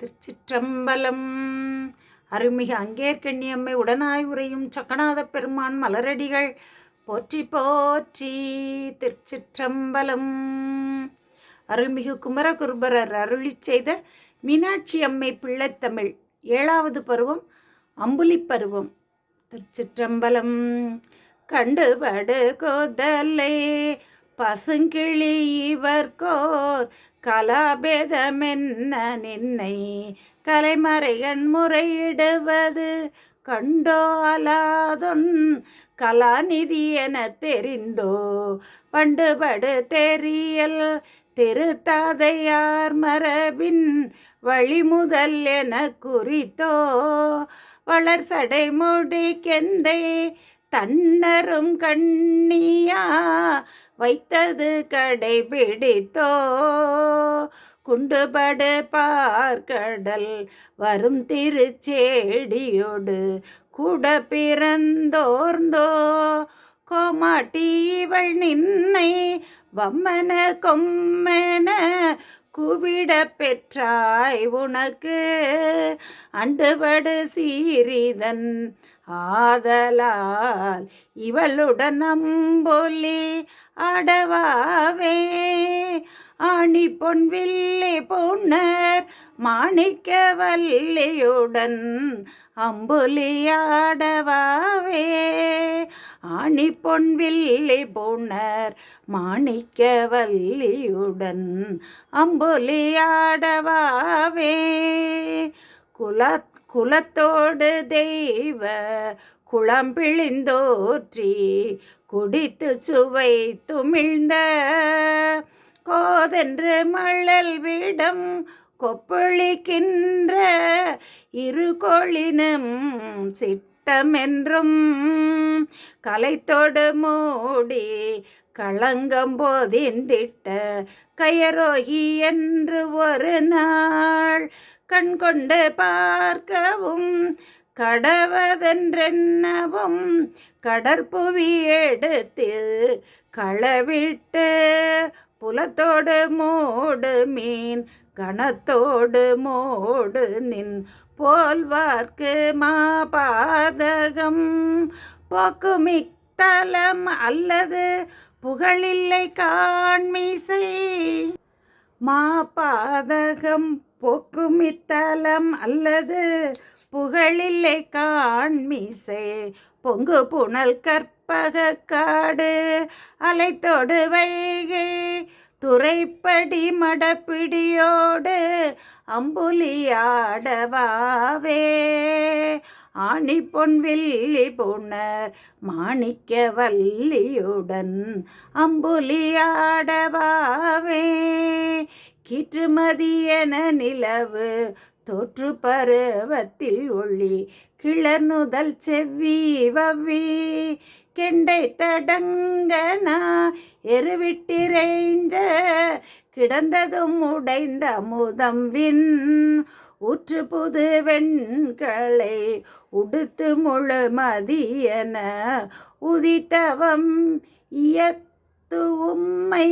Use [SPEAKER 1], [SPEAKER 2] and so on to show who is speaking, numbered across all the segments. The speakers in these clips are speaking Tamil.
[SPEAKER 1] திருச்சிற்றம்பலம். அருள்மிகு அங்கேற்கண்ணியம்மை உடனாய் உரையும் சக்கநாத பெருமான் மலரடிகள். போற்றி போற்றி திருச்சிற்றம்பலம். அருள்மிகு குமரகுருபரர் அருளி செய்த மீனாட்சி அம்மை பிள்ளைத்தமிழ் ஏழாவது பருவம் அம்புலி பருவம். திருச்சிற்றம்பலம். கண்டுபடு கோதலே பசுங்கிளி இவர்கோர் கலாபேதமென்ன நின்னை கலைமறைகண் முறையிடுவது கண்டோ அலாதொன் கலாநிதி என தெரிந்தோ பண்டுபடு தெரியல் திருத்தாதையார் மரபின் வழிமுதல் என குறித்தோ வளர் சடைமுடி கெந்தை தன்னரும் கண்ணியா வைத்தது கடைபிடித்தோ? குண்டுபடு பார்க்கடல் வரும் திருச்சேடியோடு கூட பிறந்தோர்ந்தோ? கோமாட்டி இவள் நின்னை வம்மன கொம்மன கூவிட பெற்றாய் உனக்கு. அண்டுபடு சீரிதன் ஆதலால் இவளுடன் நம்பொலி அடவாவே. ஆணி பொன்வில்லி பொன்னர் மாணிக்க வல்லியுடன் அம்புலியாடவாவே ஆணி பொன்வில்லி பொன்னர் மாணிக்க வல்லியுடன் அம்புலியாடவாவே குலத் குலத்தோடு தெய்வ குளம்பிழிந்தோற்றி குடித்து சுவை துமிழ்ந்த கோதென்று மழல் விடம் கொப்பளிக்கின்ற இரு கொளினும் கட்டமென்றும் கலைத்தோடு மூடி களங்கம் போதிந்திட்ட கயரோகி என்று ஒரு நாள் கண் கொண்டு பார்க்கவும் கடவதென்றென்னவும் கடற்புவி எடுத்து களவிட்டு குலத்தோடு மோடு மீன் கணத்தோடு மோடு நின் போல்வார்க்கு மாபாதகம். போக்குமிக்தலம் அல்லது புகழில்லை காண்மிசை. மாபாதகம் போக்குமித்தலம் அல்லது புகழில்லை காண்மிசை. பொங்கு புனல் கற்பக காடு அலைத்தோடு வைகை. துறைப்படி மடப்பிடியோடு அம்புலியாடவாவே. ஆணி பொன் வில்லி புனர் மாணிக்க வல்லியுடன் அம்புலியாடவாவே. கிற்றுமதியன நிலவு தோற்று பருவத்தில் ஒளி கிளர்நுதல் செவ்வி வவ்வி. கெண்டை தடங்கனா எருவிட்டிரைஞ்ச கிடந்ததும் உடைந்த முதம்பின் ஊற்று புது வெண்களை உடுத்து முழு மதியன உதித்தவம் இயத்து உம்மை.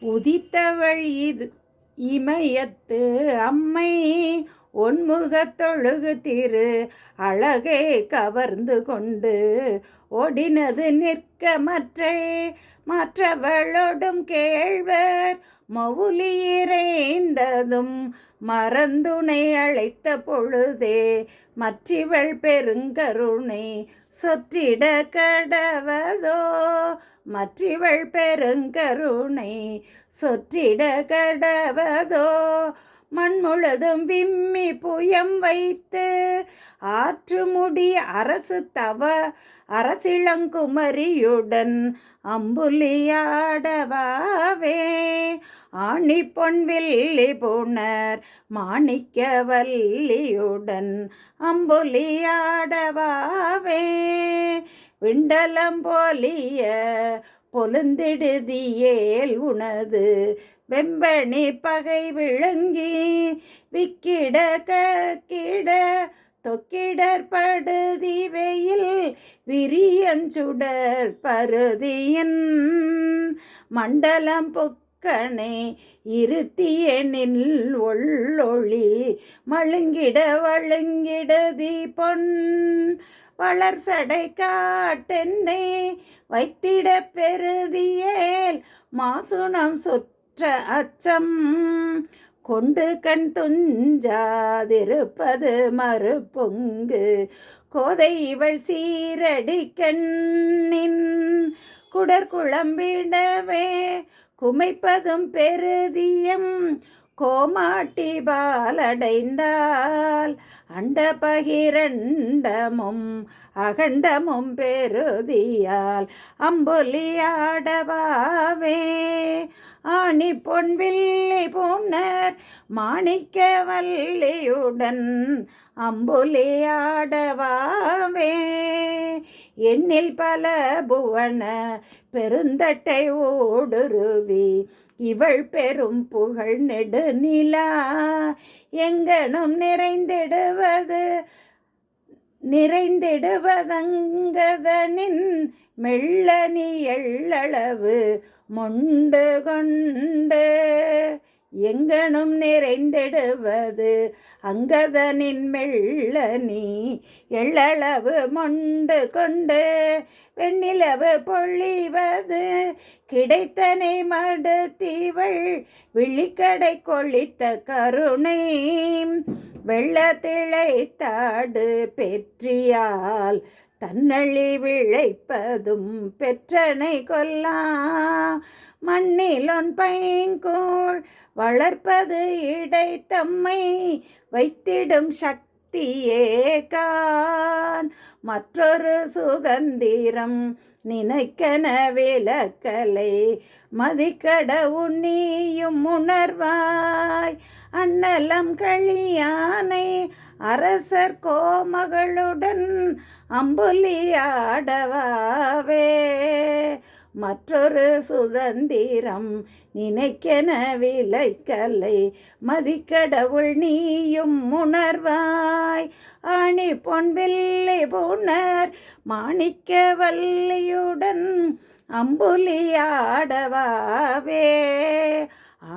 [SPEAKER 1] உதித்தவள் இது. இமயத்து அம்மை ஒன்முகத்தொழுகு திரு அழகை கவர்ந்து கொண்டு ஓடினது நிற்க மற்றை மற்றவளோடும் கேழ்வர் மவுலியிறைந்ததும் மறந்துனை அழைத்த பொழுதே மற்றிவள் பெருங்கருணை சொற்றிட கடவதோ மற்றிவள் பெருங்கருணை சொற்றிட கடவதோ மண் முழுதும் விம்மி புயம் வைத்து ஆற்று முடி அரசு தவ அரசிளங்குமரியுடன் அம்புலியாடவாவே. ஆணி பொன்வில்லி புனர் மாணிக்க வல்லியுடன் அம்புலியாடவாவே. விண்டலம் போலிய பொலுந்திடுதியேல் உனது வெம்பணி பகை விழுங்கி விக்கிட கக்கிட தொக்கிடற்படுதி வெயில் விரியஞ்சுடர் பருதியின் மண்டலம் புக்க இருத்திய நில் ஒள்ளொளி மழுங்கிட வழுங்கிடதி பொன் வளர் சடை காட்டென்னை வைத்திட பெருதியேல் மாசுணம் சுற்ற அச்சம். கொண்டு கண் துஞ்சாதிருப்பது மறுபொங்கு கோதை இவள் சீரடி கண்ணின் குடற்குழம்பிடவே குமைப்பதும் பெருதியம் கோமாட்டி பாலடைந்தால் அண்ட பகிரண்டமும் அகண்டமும் பெருதியால் அம்புலியாடவாவே ஆணி பொன்வில்லி பூனர் மாணிக்க வல்லியுடன் அம்புலியாடவா அம்புலியாடவாவே எண்ணில் பல புவன பெருந்தட்டை ஓடுருவி. இவள் பெரும் புகழ் நெடுநிலா எங்கனும் நிறைந்திடுவது நிறைந்திடுவதங்கதனின் மெல்ல நீ எள்ளளவு மொண்டு கொண்டு எங்கனும் நிறைந்திடுவது அங்கதனின் மெல்ல நீ எள்ளளவு மொண்டு கொண்டு வெண்ணிலவு பொழிவது கிடைத்தனை மடுத்தீவள் விழிக்கடை கொளித்த கருணை வெள்ளத்திழைத்தாடு பெற்றியால் தன்னழி விழைப்பதும் பெற்றனை கொல்லா. மண்ணிலொன் பைங்கோள் வளர்ப்பது இடை தம்மை வைத்திடும் சக்தி சக்தியே கான் மற்றொரு சுதந்திரம் நினைக்கன விளக்கலை. மதிக்கட உன்னியும் உணர்வாய். அன்னலம் கழியானை அரசர் கோமகளுடன் அம்புலியாடவாவே மற்றொரு சுதந்திரம் நினைக்கென விலைக்கல்லை மதிக்கடவுள் நீயும் உணர்வாய். அணி பொன்வில்லை புனர் மாணிக்க வல்லியுடன் அம்புலியாடவாவே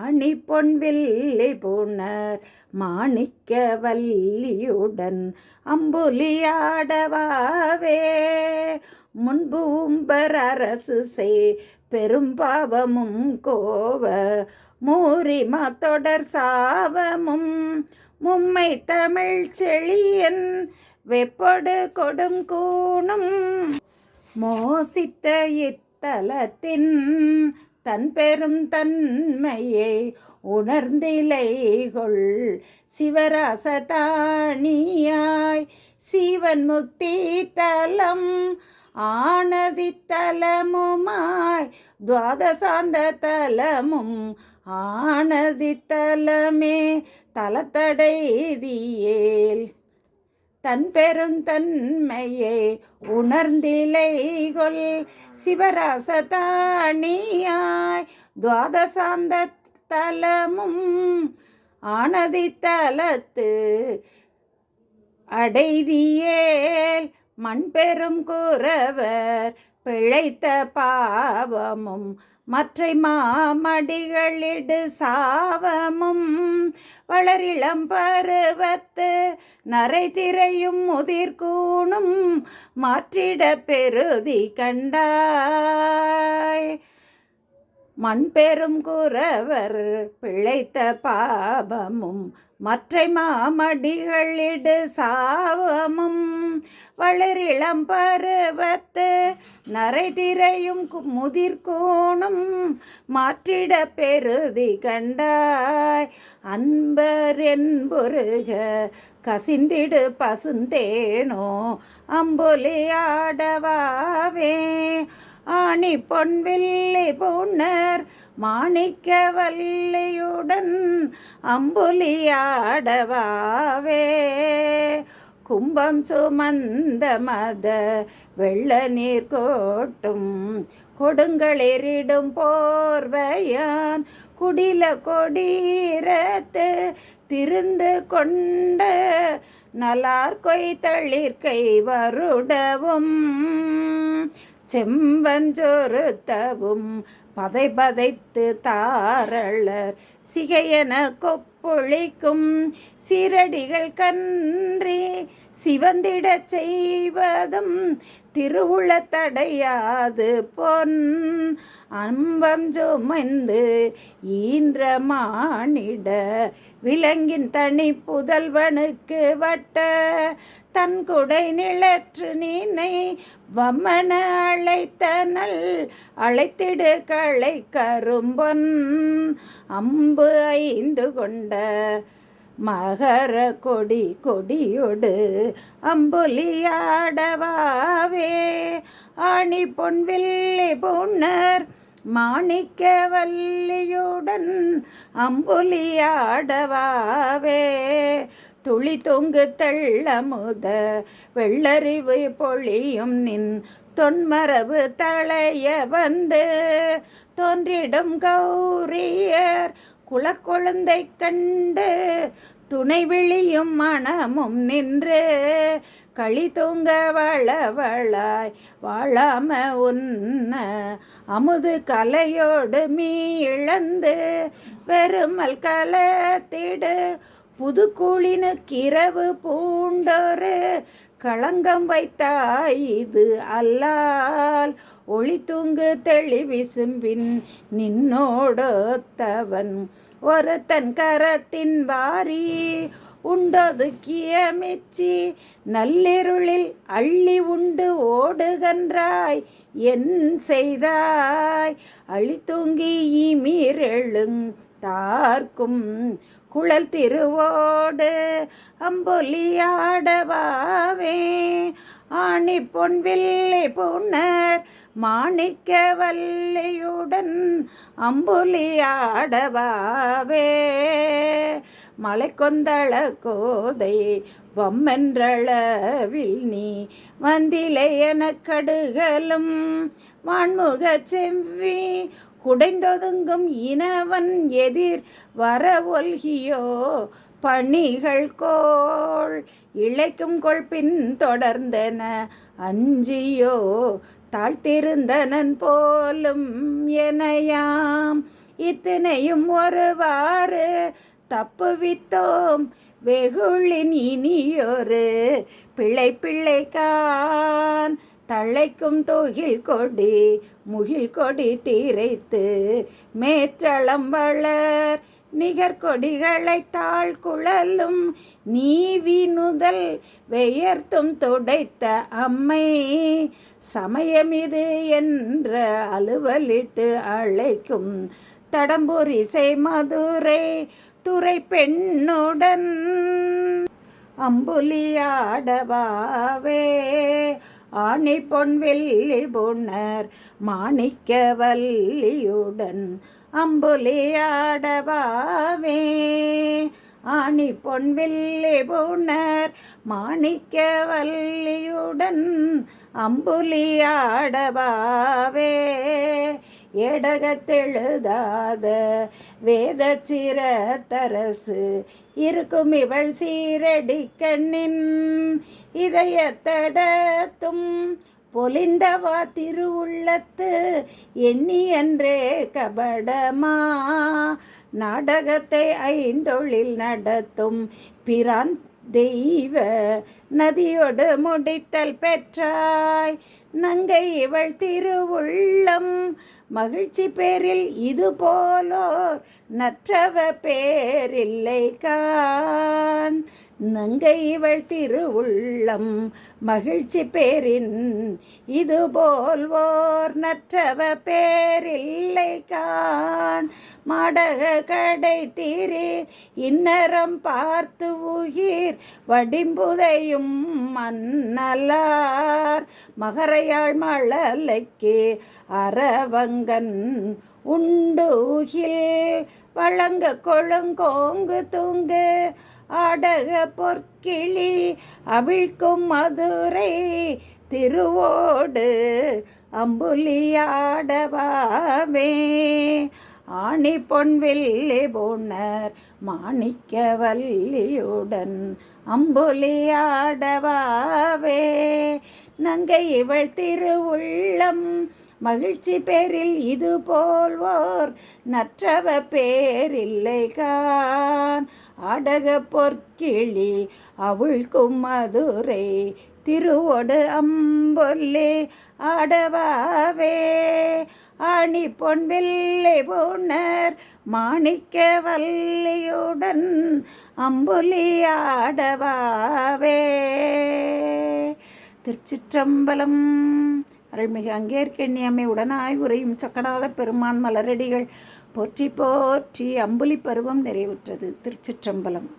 [SPEAKER 1] ஆணி பொன்வில்லி புனர் மாணிக்க வல்லியுடன் அம்புலியாடவாவே முன்பு உம்பர் அரசு செய் பெரும்பாவமும் கோவ மூரிமா தொடர் சாவமும் மும்மை தமிழ் செழியன் வெப்பொடு கொடும் கூணும். மோசித்த இத்தலத்தின் தன் பெரும் தன்மையை உணர்ந்திலைகொள். சிவராசதானியாய் சிவன் முக்தி தலம் ஆனதி தலமுமாய் துவாதசாந்த தலமும் ஆனதி தலமே தலத்தடைதியேல் தன் பெருந்தன்மையை உணர்ந்திலைகொள். சிவராசதானியாய் துவாதசாந்த தலமும் ஆனதி தலத்து அடைதியேல் மண் பெரும் குறவர் பிழைத்த பாவமும் மற்றை மாமடிகளிடு சாவமும் வளரிளம் பருவத்து நரை திரையும் முதிர்கூணும் மாற்றிட பெருதி கண்டாய். மண் பெரும் குறவர் பிழைத்த பாபமும் மற்றை மாமடிகளிடு சாவமும் வளரிளம் பருவத்து நரை திரையும் முதிர்கோணும் மாற்றிட பெருதி கண்டாய். அன்பர் என்புருக கசிந்திடு பசுந்தேனோ அம்பொலி ஆடவாவே ஆணி பொன்வில்லை புனர் மாணிக்க வல்லையுடன் அம்புலியாடவாவே கும்பம் சுமந்த மத வெள்ள நீர் கோட்டும் கொடுங்களிரிடும் போர்வையான் குடில கொடீரத்து திருந்து கொண்ட நலார் கொய்தளிர்கை வருடவும். செம்பஞ்சொருத்தவும் பதை பதைத்து தாரளர் சிகையென கொப்பொழிக்கும் சீரடிகள் கன்றி சிவந்திடச் செய்வதும் திருவுளத்தடையாது பொன். அம்பம் சுமந்து ஈன்ற மானிட விலங்கின் தனி புதல்வனுக்கு வட்ட தன் குடை நிழற்று நீனை வம்மன அழைத்தனல் அழைத்திடு களை கரும்பொன். அம்பு ஐந்து கொண்ட மகர கொடி கொடியொடு அம்புலியாடவாவே. ஆணி பொன்வில்லி பொன்னர் மாணிக்க வல்லியுடன் அம்புலியாடவாவே. துளி தொங்கு தள்ளமுத வெள்ளறிவு பொழியும் நின் தொன்மரபு தளைய வந்து தோன்றிடும் கௌரியர் குலக்கொழுந்தை கண்டு துணை விழியும் மனமும் நின்று களி தூங்க வளவளாய் வாழாம உன்ன அமுது கலையோடு மீ இழந்து வெறுமல் கலத்திடு புது கூழினுக்கிரவு பூண்டொரு களங்கம் வைத்தாய் இது அல்லால். ஒளி தூங்கு தெளி விசும்பின் நின்னோடொத்தவன். ஒரு கரத்தின் வாரி உண்டொதுக்கிய மெச்சி நள்ளிருளில் அள்ளி உண்டு ஓடுகன்றாய் என் செய்தாய். அழி தூங்கி மீரெழுங் தார்க்கும் குழல் திருவோடு அம்பொலியாடவாவே. ஆணி பொன்வில்லை புன்னர் மாணிக்க வல்லையுடன் அம்புலியாடவாவே. மலை கொந்தள கோதை வம்மென்றளவில் நீ வந்திலை என கடுகலும் வான்முக செவ்வி குடைந்தொதுங்கும் இனவன் எதிர் வர ஒல்கியோ பணிகள் கோள் இழைக்கும் கொள்பின் தொடர்ந்தன அஞ்சியோ தாழ்த்திருந்தனன் போலும் எனையாம். இத்தனையும் ஒருவாறு தப்புவித்தோம். வெகுளின் இனியொரு பிள்ளை பிள்ளைக்கான் தழைக்கும் தொகில் கொடி முகில் கொடி தீரைத்து மேற்றளம் வளர். நிகர்கொடிகளை தாழ் குழலும் நீவினுதல் வெயர்த்தும் துடைத்த அம்மை. சமயமிது என்ற அலுவலிட்டு அழைக்கும் தடம்பூர் இசை மதுரை துறை பெண்ணுடன். அம்புலியாடவாவே ஆணி பொன்வெல்லி புனர் மாணிக்க வல்லியுடன் அம்புலியாடவாவே ஆணி பொன்வெல்லி புனர் மாணிக்க வல்லியுடன் அம்புலியாடபாவே எடகத்தெழுதாத வேத சிரத்தரசு இருக்கும் இவள் சீரடி கண்ணின் இதயத்தடத்தும் பொலிந்தவா திருவுள்ளத்து எண்ணி என்றே கபடமா. நாடகத்தை ஐந்தொழில் நடத்தும் பிரான் தெய்வ நதியோடு முடித்தல் பெற்றாய். நங்கை இவள் திருவுள்ளம். மகிழ்ச்சி பேரில் இது போலோர் நற்றவ பேரில்லை கான் நங்கை இவள் திருவுள்ளம். மகிழ்ச்சி பேரின் இது போல்வோர் நற்றவ பேரில்லை கான் மாடக கடை தீரே இன்னரம் பார்த்து உயிர். வடிம்புதையும் மன்னலார். மகரையாள் மழலைக்கு அறவங்கன் உண்டுகில் வழங்க கொழுங்கோங்கு தூங்கு. ஆடக பொற்கிளி அவிழ்க்கும் மதுரை திருவோடு அம்புலியாடவாவே ஆணி பொன்வில்லி போனர் மாணிக்க வல்லியுடன் அம்புலியாடவாவே நங்கை இவள் திருவுள்ளம் மகிழ்ச்சி பேரில் இது போல்வோர் நற்றவ பேரில்லை கான் ஆடக பொற்கிளி அவிழ்க்கும் மதுரை திருவொடு அம்பொல்லே ஆடவாவே. ஆணி பொன் வெள்ளை போனர் மாணிக்க வல்லியுடன் அம்புலியாடவாவே திருச்சிற்றம்பலம். அருள்மிகு அங்கேற்கண்ணியம்மை உடனாய் உரையும் சக்கடாத பெருமான் மலரடிகள் போற்றி போற்றி அம்புலி பருவம் நிறைவுற்றது. திருச்சிற்றம்பலம்.